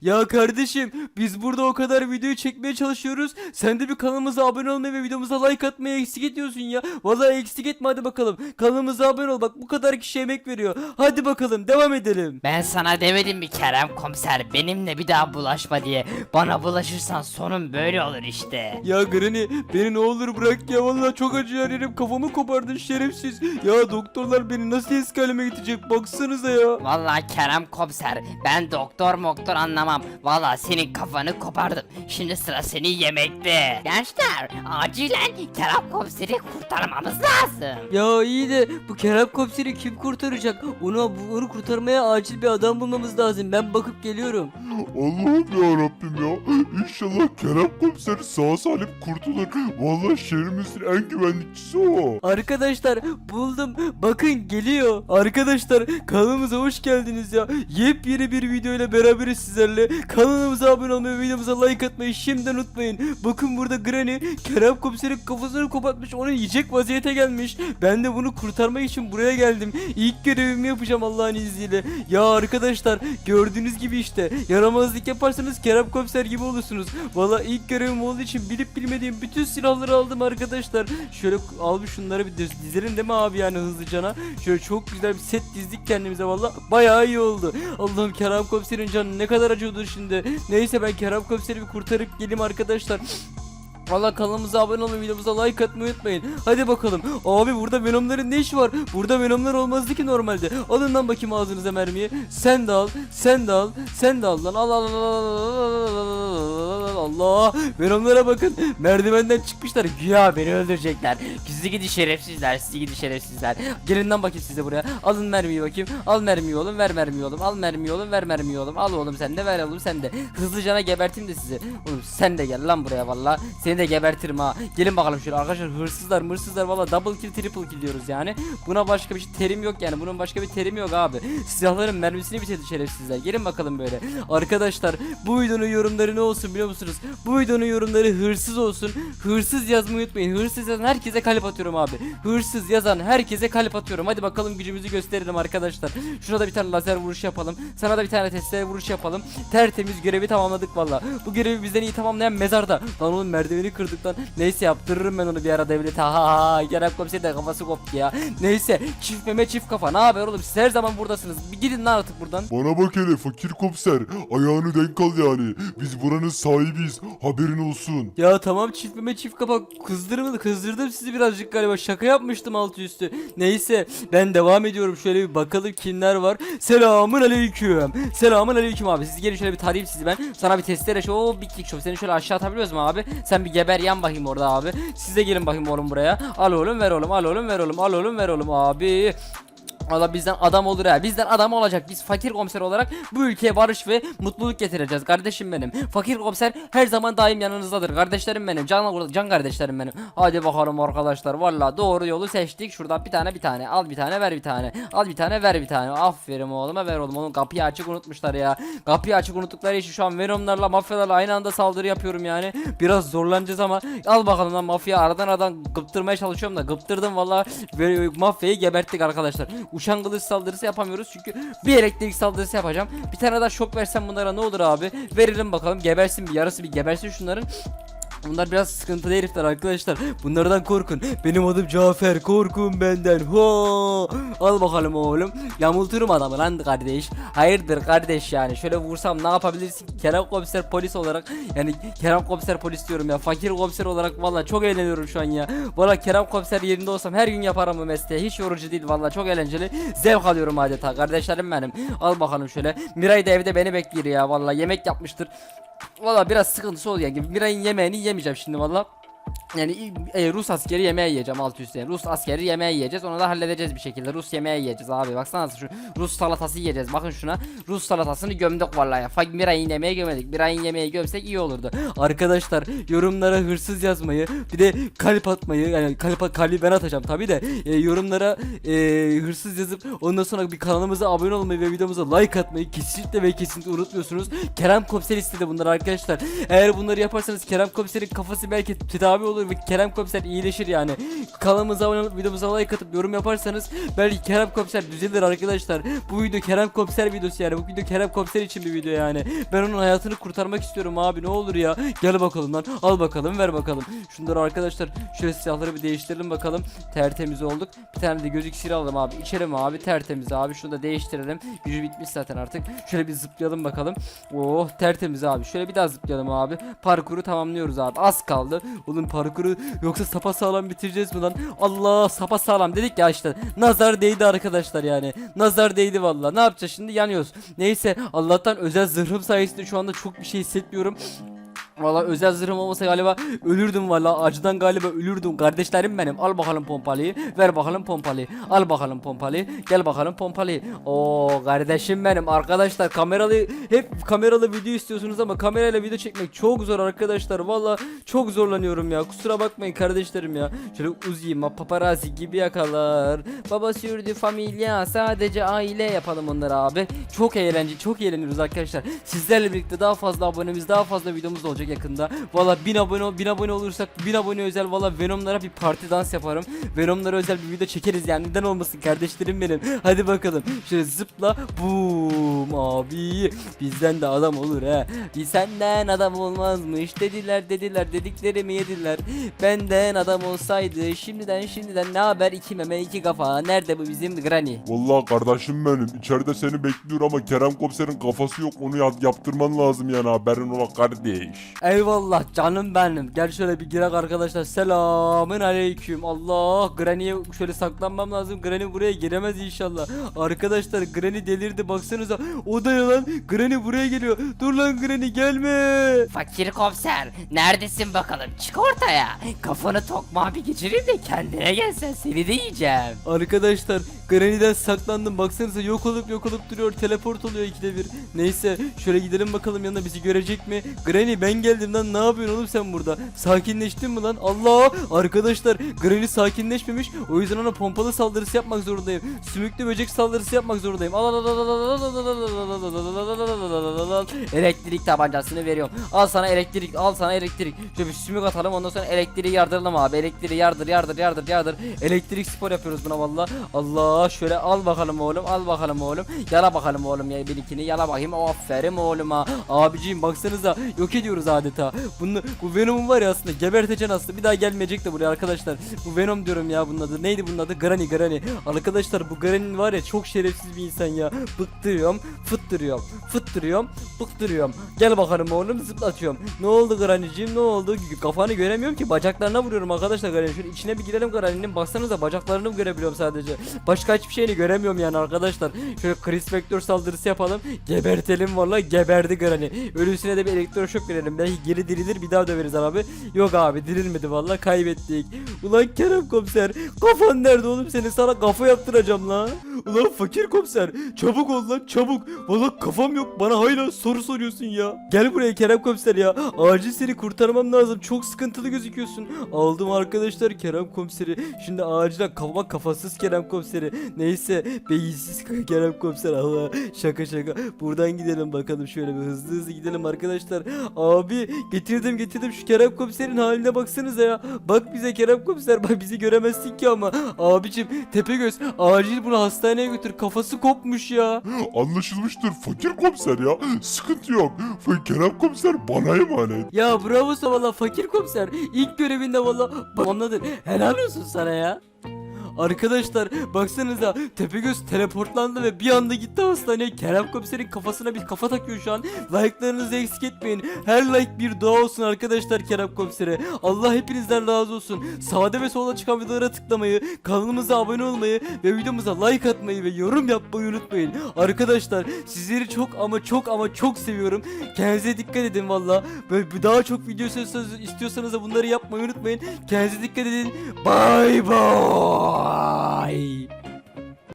Ya kardeşim biz burada o kadar videoyu çekmeye çalışıyoruz. Sen de bir kanalımıza abone olmayı ve videomuza like atmayı eksik ediyorsun ya. Vallahi eksik etme hadi bakalım. Kanalımıza abone ol bak bu kadar kişi emek veriyor. Hadi bakalım devam edelim. Ben sana demedim mi Kerem komiser benimle bir daha bulaşma diye. Bana bulaşırsan sonun böyle olur işte. Ya Granny beni ne olur bırak ya vallahi çok acıyor yerim kafamı kopardın şerefsiz. Ya doktorlar beni nasıl eski halime getirecek baksanıza ya. Vallahi Kerem komiser ben doktor moktor anlamam. Vallahi senin kafanı kopardım. Şimdi sıra senin yemekte. Gençler acilen Kerem komiseri kurtarmamız lazım. Ya iyi de bu Kerem komiseri kim kurtaracak? Onu, onu kurtarmaya acil bir adam bulmamız lazım. Ben bakıp geliyorum. Allah'ım ya Rabbim ya. İnşallah Kerem komiser sağ salim kurtulur. Vallahi şehrimizin en güvenlikçisi o. Arkadaşlar buldum. Bakın geliyor. Arkadaşlar kanalımıza hoş geldiniz ya. Yepyeni bir video ile beraberiz sizlerle. Kanalımıza abone olmayı, videomuza like atmayı şimdiden unutmayın. Bakın burada Granny Kerem komiserin kafasını kopartmış. Onu yiyecek vaziyete gelmiş. Ben de bunu kurtarmak için buraya geldim. İlk görevimi yapacağım Allah'ın izniyle. Ya arkadaşlar gördüğünüz gibi işte yaramazlık yaparsanız Kerem komiser gibi olursunuz. Valla ilk görevim olduğu için bilip bilmediğim bütün silahları aldım arkadaşlar. Şöyle al bir şunları bir diz- dizelim değil mi abi yani hızlıcana. Şöyle çok güzel bir set dizdik kendimize valla. Bayağı iyi oldu. Allah'ım Kerem komiserin canı ne kadar acıyordur şimdi. Neyse ben Kerem komiseri bir kurtarıp geleyim arkadaşlar. Valla kanalımıza abone olmayı, videomuza like atmayı unutmayın. Hadi bakalım. Abi burada Venom'ların ne işi var? Burada Venom'lar olmazdı ki normalde. Alın lan bakayım ağzınıza mermiyi. Sen de al, sen de al, sen de al lan. Al al al al al al al Allah. Venom'lara bakın. Merdivenden çıkmışlar. Güya beni öldürecekler. Sizi gidi şerefsizler, sizi gidi şerefsizler. Gelin bakayım size buraya. Alın mermiyi bakayım. Al mermiyi oğlum, ver mermiyi oğlum. Al mermiyi oğlum, ver mermiyi oğlum. Al oğlum sen de, ver oğlum sen de. Hızlıcana geberteyim de sizi. Oğlum sen de gel lan buraya valla. Seni de gebertirim ha. Gelin bakalım şöyle arkadaşlar hırsızlar mırsızlar valla double kill triple kill diyoruz yani. Buna başka bir şey terim yok yani. Bunun başka bir terimi yok abi. Silahların mermisini bitirdi şerefsizler. Gelin bakalım böyle. Arkadaşlar bu videonun yorumları ne olsun biliyor musunuz? Bu videonun yorumları hırsız olsun. Hırsız yazmayı unutmayın. Hırsız yazan herkese kalp atıyorum abi. Hırsız yazan herkese kalp atıyorum. Hadi bakalım gücümüzü gösterelim arkadaşlar. Şuna da bir tane lazer vuruş yapalım. Sana da bir tane testere vuruş yapalım. Tertemiz görevi tamamladık valla. Bu görevi bizden iyi tamamlayan mezarda. Lan oğlum merdiveni kırdık lan. Neyse yaptırırım ben onu bir ara devlete. Ha ha ha. Kerem komiser de kafası koptu ya. Neyse çift meme çift kafa. Ne haber oğlum? Siz her zaman buradasınız. Bir gidin lan artık buradan. Bana bak hele fakir komiser. Ayağını denk al yani. Biz buranın sahibiyiz. Haberin olsun. Ya tamam çift meme çift kafa kızdırmadı kızdırdım sizi birazcık galiba şaka yapmıştım altı üstü. Neyse ben devam ediyorum şöyle bir bakalım kimler var. Selamun aleyküm. Selamun aleyküm abi siz gelin şöyle bir tarayayım sizi ben. Sana bir testere şu o bitlik şov seni şöyle aşağı atabiliyoruz mu abi? Sen bir geber yan bakayım orada abi. Siz de gelin bakayım oğlum buraya. Al oğlum ver oğlum al oğlum ver oğlum al oğlum ver oğlum abi. Valla bizden adam olur ha. Bizden adam olacak. Biz fakir komiser olarak bu ülkeye barış ve mutluluk getireceğiz kardeşim benim. Fakir komiser her zaman daim yanınızdadır. Kardeşlerim benim. Can, can kardeşlerim benim. Hadi bakalım arkadaşlar. Valla doğru yolu seçtik. Şuradan bir tane bir tane. Al bir tane ver bir tane. Al bir tane ver bir tane. Aferin oğluma ver oğlum. Onun kapıyı açık unutmuşlar ya. Kapıyı açık unuttukları için şu an Venom'larla mafyalarla aynı anda saldırı yapıyorum yani. Biraz zorlanacağız ama al bakalım lan mafya aradan aradan gıptırmaya çalışıyorum da gıptırdım valla. Mafyayı geberttik arkadaşlar. Uçan kılıç saldırısı yapamıyoruz çünkü bir elektrik saldırısı yapacağım. Bir tane daha şok versem bunlara ne olur abi? Verelim bakalım gebersin bir yarısı bir gebersin şunların. Bunlar biraz sıkıntılı herifler arkadaşlar. Bunlardan korkun. Benim adım Cafer. Korkun benden. Ho! Al bakalım oğlum. Yamulturum adamı lan kardeş. Hayırdır kardeş yani. Şöyle vursam ne yapabilirsin? Kerem komiser polis olarak. Yani Kerem komiser polis diyorum ya. Fakir komiser olarak valla çok eğleniyorum şu an ya. Valla Kerem komiser yerinde olsam her gün yaparım bu mesleği. Hiç yorucu değil valla çok eğlenceli. Zevk alıyorum adeta. Kardeşlerim benim. Al bakalım şöyle. Miray da evde beni bekliyor ya. Valla yemek yapmıştır. Valla biraz sıkıntısı oluyor yani. Miray'ın yemeğini yemeyeceğim şimdi valla. Yani e, Rus askeri yemeği yiyeceğim alt üstü. Rus askeri yemeği yiyeceğiz. Onu da halledeceğiz bir şekilde. Rus yemeği yiyeceğiz abi. Baksana şu Rus salatası yiyeceğiz. Bakın şuna. Rus salatasını gömdük vallahi. Fak Miray'ın yemeği gömedik. Miray'ın yemeği gömsek iyi olurdu. Arkadaşlar yorumlara hırsız yazmayı, bir de kalp atmayı yani kalp kalbi ben atacağım tabi de e, yorumlara e, hırsız yazıp ondan sonra bir kanalımıza abone olmayı ve videomuza like atmayı kesinlikle ve kesinlikle unutmuyorsunuz. Kerem Komiser istedi bunları arkadaşlar. Eğer bunları yaparsanız Kerem Komiser'in kafası belki tedavi olur olur ve Kerem Komiser iyileşir yani. Kanalımıza abone olup videomuza like atıp yorum yaparsanız belki Kerem Komiser düzelir arkadaşlar. Bu video Kerem Komiser videosu yani. Bu video Kerem Komiser için bir video yani. Ben onun hayatını kurtarmak istiyorum abi ne olur ya. Gel bakalım lan. Al bakalım ver bakalım. Şunları arkadaşlar şöyle silahları bir değiştirelim bakalım. Tertemiz olduk. Bir tane de göz iksiri alalım abi. İçelim abi tertemiz abi. Şunu da değiştirelim. Gücü bitmiş zaten artık. Şöyle bir zıplayalım bakalım. Oh tertemiz abi. Şöyle bir daha zıplayalım abi. Parkuru tamamlıyoruz abi. Az kaldı. Oğlum parkuru yoksa sapa sağlam bitireceğiz mi lan? Allah sapa sağlam dedik ya işte. Nazar değdi arkadaşlar yani. Nazar değdi vallahi. Ne yapacağız şimdi? Yanıyoruz. Neyse Allah'tan özel zırhım sayesinde şu anda çok bir şey hissetmiyorum. Valla özel zırhım olmasa galiba ölürdüm valla acıdan galiba ölürdüm. Kardeşlerim benim. Al bakalım pompalıyı. Ver bakalım pompalıyı. Al bakalım pompalıyı. Gel bakalım pompalıyı. O kardeşim benim. Arkadaşlar kameralı hep kameralı video istiyorsunuz ama kamerayla video çekmek çok zor arkadaşlar. Valla çok zorlanıyorum ya. Kusura bakmayın kardeşlerim ya. Şöyle uzayım paparazzi gibi yakalar. Baba sürdü familya sadece aile yapalım onları abi. Çok eğlenceli çok eğleniyoruz arkadaşlar. Sizlerle birlikte daha fazla abonemiz daha fazla videomuz olacak yakında. Valla 1000 abone 1000 abone olursak 1000 abone özel valla Venom'lara bir parti dans yaparım. Venom'lara özel bir video çekeriz yani. Neden olmasın kardeşlerim benim? Hadi bakalım. Şöyle zıpla. Boom abi. Bizden de adam olur he. Senden adam olmazmış. Dediler dediler dediklerimi yediler. Benden adam olsaydı şimdiden şimdiden ne haber? İki meme iki kafa. Nerede bu bizim granny? Vallahi kardeşim benim. İçeride seni bekliyor ama Kerem komiserin kafası yok. Onu yap- yaptırman lazım yani. Haberin ola kardeş. Eyvallah canım benim. Gel şöyle bir girek arkadaşlar. Selamın aleyküm. Allah Granny'e şöyle saklanmam lazım. Granny buraya giremez inşallah. Arkadaşlar Granny delirdi baksanıza. O da ya lan. Granny buraya geliyor. Dur lan Granny gelme. Fakir komiser neredesin bakalım çık ortaya. Kafanı tokmağa bir geçireyim de kendine gelsen seni de yiyeceğim. Arkadaşlar Granny'den saklandım. Baksanıza yok olup yok olup duruyor. Teleport oluyor ikide bir. Neyse şöyle gidelim bakalım yanına bizi görecek mi? Granny ben geldim lan ne yapıyorsun oğlum sen burada? Sakinleştin mi lan? Allah! Arkadaşlar Granny sakinleşmemiş. O yüzden ona pompalı saldırısı yapmak zorundayım. Sümüklü böcek saldırısı yapmak zorundayım. Al al al al al al Elektrik tabancasını veriyorum. Al sana elektrik, al sana elektrik. Şöyle bir sümük atalım ondan sonra elektriği yardıralım abi. Elektriği yardır, yardır, yardır, yardır. Elektrik spor yapıyoruz buna valla. Allah şöyle al bakalım oğlum, al bakalım oğlum. Yala bakalım oğlum ya bir ikini yala bakayım. Aferin oğluma. Abiciğim baksanıza yok ediyoruz adeta. Bunu, bu Venom'un var ya aslında geberteceksin aslında. Bir daha gelmeyecek de buraya arkadaşlar. Bu Venom diyorum ya bunun adı. Neydi bunun adı? Granny Granny. Arkadaşlar bu Granny var ya çok şerefsiz bir insan ya. Bıktırıyorum, fıttırıyorum, fıttırıyorum, bıktırıyorum. Gel bakalım oğlum zıplatıyorum. Ne oldu Granny'ciğim ne oldu? Kafanı göremiyorum ki bacaklarına vuruyorum arkadaşlar Granny. Şöyle içine bir girelim Granny'nin. Baksanıza bacaklarını görebiliyorum sadece. Başka hiçbir şeyini göremiyorum yani arkadaşlar. Şöyle Chris Vector saldırısı yapalım. Gebertelim vallahi geberdi Granny. Ölüsüne de bir elektroşok verelim. Belki geri dirilir bir daha döveriz abi. Yok abi dirilmedi vallahi kaybettik. Ulan Kerem komiser kafan nerede oğlum senin sana kafa yaptıracağım la. Ulan fakir komiser çabuk ol lan çabuk. Vallahi kafam yok bana hala soru soruyorsun ya. Gel buraya Kerem komiser ya. Acil seni kurtarmam lazım. Çok sıkıntılı gözüküyorsun. Aldım arkadaşlar Kerem komiseri. Şimdi acilen kafama kafasız Kerem komiseri. Neyse beyinsiz Kerem komiser Allah. Şaka şaka. Buradan gidelim bakalım şöyle bir hızlı hızlı gidelim arkadaşlar. Abi getirdim getirdim şu Kerem komiserin haline baksanıza ya. Bak bize Kerem komiser bak bizi göremezsin ki ama. Abicim Tepegöz acil bunu hastaneye götür kafası kopmuş ya. Anlaşılmıştır fakir komiser ya sıkıntı yok. Fa- Kerem komiser bana emanet. Ya bravo valla fakir komiser. İlk görevinde valla anladın. Helal olsun sana ya. Arkadaşlar baksanıza Tepegöz teleportlandı ve bir anda gitti hastaneye. Kerem komiserin kafasına bir kafa takıyor şu an. Like'larınızı eksik etmeyin. Her like bir dua olsun arkadaşlar Kerem komisere. Allah hepinizden razı olsun. Sağda ve solda çıkan videolara tıklamayı, kanalımıza abone olmayı ve videomuza like atmayı ve yorum yapmayı unutmayın. Arkadaşlar sizleri çok ama çok ama çok seviyorum. Kendinize dikkat edin valla. Böyle daha çok video istiyorsanız, da bunları yapmayı unutmayın. Kendinize dikkat edin. Bye bye. ーイ。